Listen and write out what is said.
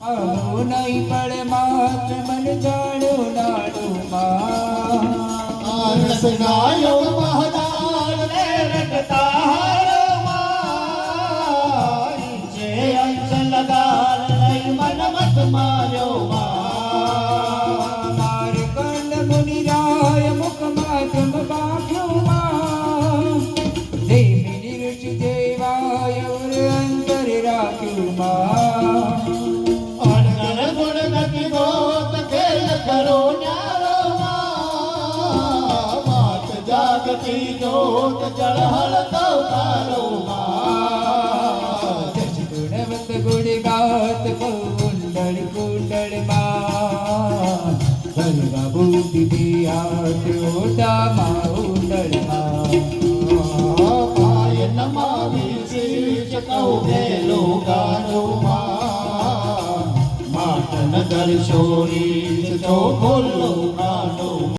આવું નહીં પડે માત્ર મન જાણ્યું નાડું માં. આરસ ગાયો મહદાર ને રટતા હારો મારી છે અંશ લગાર નહીં મન મત માર્યો માં. માર કંડ મુનિરાય મુખમાં જમ બાખ્યું માં. દેવી નિર્ષ દેવાય અંતર રાખ્યું માં. જાગતી જોત જળ હળતો તારો ગુણવત ગુણ ગાત કુંડળ કુંડળમાં ગરગા બુદ્ધિ દિયાત ઓટા માં ઉંડળમાં પાય નમાવી શીશ કહું ભેલો ગારો માં নজর শরীর তো খোলো